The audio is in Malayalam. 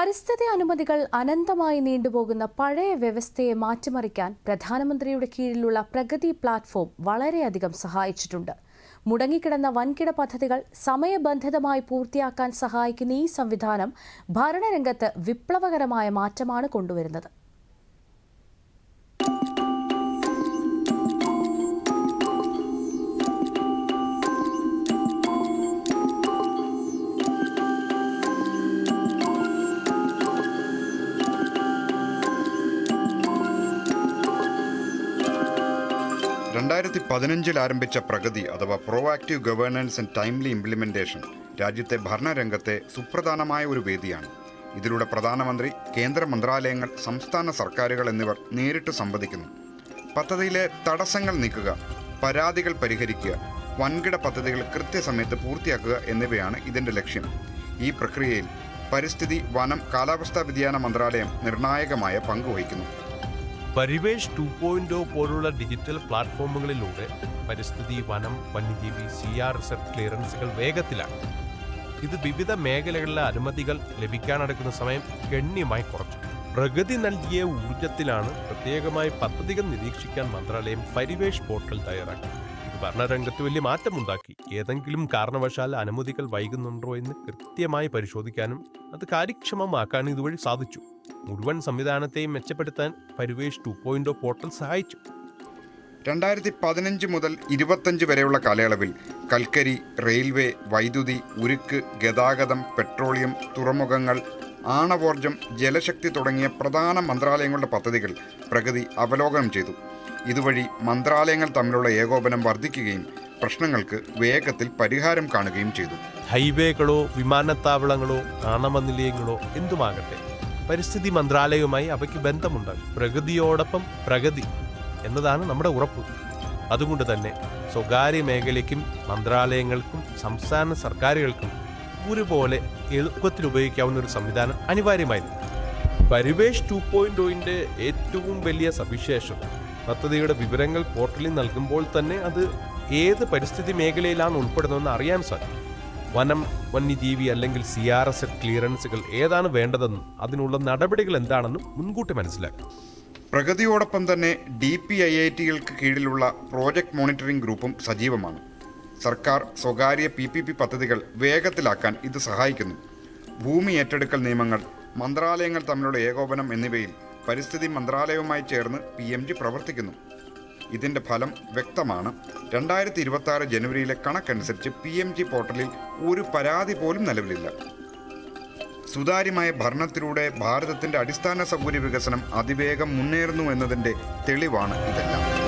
പരിസ്ഥിതി അനുമതികൾ അനന്തമായി നീണ്ടുപോകുന്ന പഴയ വ്യവസ്ഥയെ മാറ്റിമറിക്കാൻ പ്രധാനമന്ത്രിയുടെ കീഴിലുള്ള പ്രഗതി പ്ലാറ്റ്ഫോം വളരെയധികം സഹായിച്ചിട്ടുണ്ട്. മുടങ്ങിക്കിടന്ന വൻകിട പദ്ധതികൾ സമയബന്ധിതമായി പൂർത്തിയാക്കാൻ സഹായിക്കുന്ന ഈ സംവിധാനം ഭരണരംഗത്ത് വിപ്ലവകരമായ മാറ്റമാണ് കൊണ്ടുവരുന്നത്. രണ്ടായിരത്തി പതിനഞ്ചിൽ ആരംഭിച്ച പ്രഗതി അഥവാ proactive governance and timely implementation രാജ്യത്തെ ഭരണരംഗത്തെ സുപ്രധാനമായ ഒരു വേദിയാണ്. ഇതിലൂടെ പ്രധാനമന്ത്രി കേന്ദ്ര മന്ത്രാലയങ്ങൾ സംസ്ഥാന സർക്കാരുകൾ എന്നിവർ നേരിട്ട് സംവദിക്കുന്നു. പദ്ധതിയിലെ തടസ്സങ്ങൾ നീക്കുക പരാതികൾ പരിഹരിക്കുക വൻകിട പദ്ധതികൾ കൃത്യസമയത്ത് പൂർത്തിയാക്കുക എന്നിവയാണ് ഇതിന്റെ ലക്ഷ്യം. ഈ പ്രക്രിയയിൽ പരിസ്ഥിതി വനം കാലാവസ്ഥാ വ്യതിയാന മന്ത്രാലയം നിർണായകമായ പങ്ക് വഹിക്കുന്നു. പരിവേഷ് ടു പോയിന്റ് പോലുള്ള ഡിജിറ്റൽ പ്ലാറ്റ്ഫോമുകളിലൂടെ പരിസ്ഥിതി വനം വന്യജീവി സി ആർ റിസർച്ച് ക്ലിയറൻസുകൾ വേഗത്തിലാണ് ഇത് വിവിധ മേഖലകളിലെ അനുമതികൾ ലഭിക്കാനെടുക്കുന്ന സമയം ഗണ്യമായി കുറച്ചു. പ്രഗതി നൽകിയ ഊർജത്തിലാണ് പ്രത്യേകമായി പദ്ധതികൾ നിരീക്ഷിക്കാൻ മന്ത്രാലയം പരിവേഷ് പോർട്ടൽ തയ്യാറാക്കി ഭരണരംഗത്ത് വലിയ മാറ്റമുണ്ടാക്കി. ഏതെങ്കിലും കാരണവശാൽ അനുമതികൾ വൈകുന്നുണ്ടോ എന്ന് കൃത്യമായി പരിശോധിക്കാനും അത് കാര്യക്ഷമമാക്കാനും ഇതുവഴി സാധിച്ചു. മുഴുവൻ സംവിധാനത്തെയും മെച്ചപ്പെടുത്താൻ പരിവേഷ് ടു പോയിന്റ് പോർട്ടൽ സഹായിച്ചു. രണ്ടായിരത്തി പതിനഞ്ച് മുതൽ ഇരുപത്തഞ്ച് വരെയുള്ള കാലയളവിൽ കൽക്കരി റെയിൽവേ വൈദ്യുതി ഉരുക്ക് ഗതാഗതം പെട്രോളിയം തുറമുഖങ്ങൾ ആണവോർജം ജലശക്തി തുടങ്ങിയ പ്രധാന മന്ത്രാലയങ്ങളുടെ പദ്ധതികൾ പ്രഗതി അവലോകനം ചെയ്തു. ഇതുവഴി മന്ത്രാലയങ്ങൾ തമ്മിലുള്ള ഏകോപനം വർദ്ധിക്കുകയും പ്രശ്നങ്ങൾക്ക് വേഗത്തിൽ പരിഹാരം കാണുകയും ചെയ്തു. ഹൈവേകളോ വിമാനത്താവളങ്ങളോ കാണമനിലയങ്ങളോ എന്തുമാകട്ടെ പരിസ്ഥിതി മന്ത്രാലയവുമായി അവയ്ക്ക് ബന്ധമുണ്ട്. പ്രകൃതിയോടൊപ്പം പ്രഗതി എന്നതാണ് നമ്മുടെ ഉറപ്പ്. അതുകൊണ്ട് തന്നെ സ്വകാര്യ മേഖലയ്ക്കും മന്ത്രാലയങ്ങൾക്കും സംസ്ഥാന സർക്കാരുകൾക്കും ഒരുപോലെ എളുപ്പത്തിൽ ഉപയോഗിക്കാവുന്ന ഒരു സംവിധാനം അനിവാര്യമായിരുന്നു. പരിവേഷ് ടു പോയിന്റ് ഏറ്റവും വലിയ സവിശേഷത പദ്ധതിയുടെ വിവരങ്ങൾ പോർട്ടലിൽ നൽകുമ്പോൾ തന്നെ അത് ഏത് പരിസ്ഥിതി മേഖലയിലാണ് ഉൾപ്പെടുന്നതെന്ന് അറിയാൻ സാധിക്കും. വനം വന്യജീവി അല്ലെങ്കിൽ സി ആർ എസ് ക്ലിയറൻസുകൾ ഏതാണ് വേണ്ടതെന്നും അതിനുള്ള നടപടികൾ എന്താണെന്നും മുൻകൂട്ടി മനസ്സിലാക്കും. പ്രഗതിയോടൊപ്പം തന്നെ ഡി പി ഐ ഐ ടികൾക്ക് കീഴിലുള്ള പ്രോജക്റ്റ് മോണിറ്ററിംഗ് ഗ്രൂപ്പും സജീവമാണ്. സർക്കാർ സ്വകാര്യ പി പി പി പദ്ധതികൾ വേഗത്തിലാക്കാൻ ഇത് സഹായിക്കുന്നു. ഭൂമി ഏറ്റെടുക്കൽ നിയമങ്ങൾ മന്ത്രാലയങ്ങൾ തമ്മിലുള്ള ഏകോപനം എന്നിവയിൽ പരിസ്ഥിതി മന്ത്രാലയവുമായി ചേർന്ന് പി എം ജി പ്രവർത്തിക്കുന്നു. ഇതിന്റെ ഫലം വ്യക്തമാണ്. രണ്ടായിരത്തി ഇരുപത്തി ആറ് ജനുവരിയിലെ കണക്കനുസരിച്ച് പി എം ജി പോർട്ടലിൽ ഒരു പരാതി പോലും നിലവിലില്ല. സുതാര്യമായ ഭരണത്തിലൂടെ ഭാരതത്തിന്റെ അടിസ്ഥാന സൗകര്യ വികസനം അതിവേഗം മുന്നേറുന്നു എന്നതിന്റെ തെളിവാണ് ഇതെല്ലാം.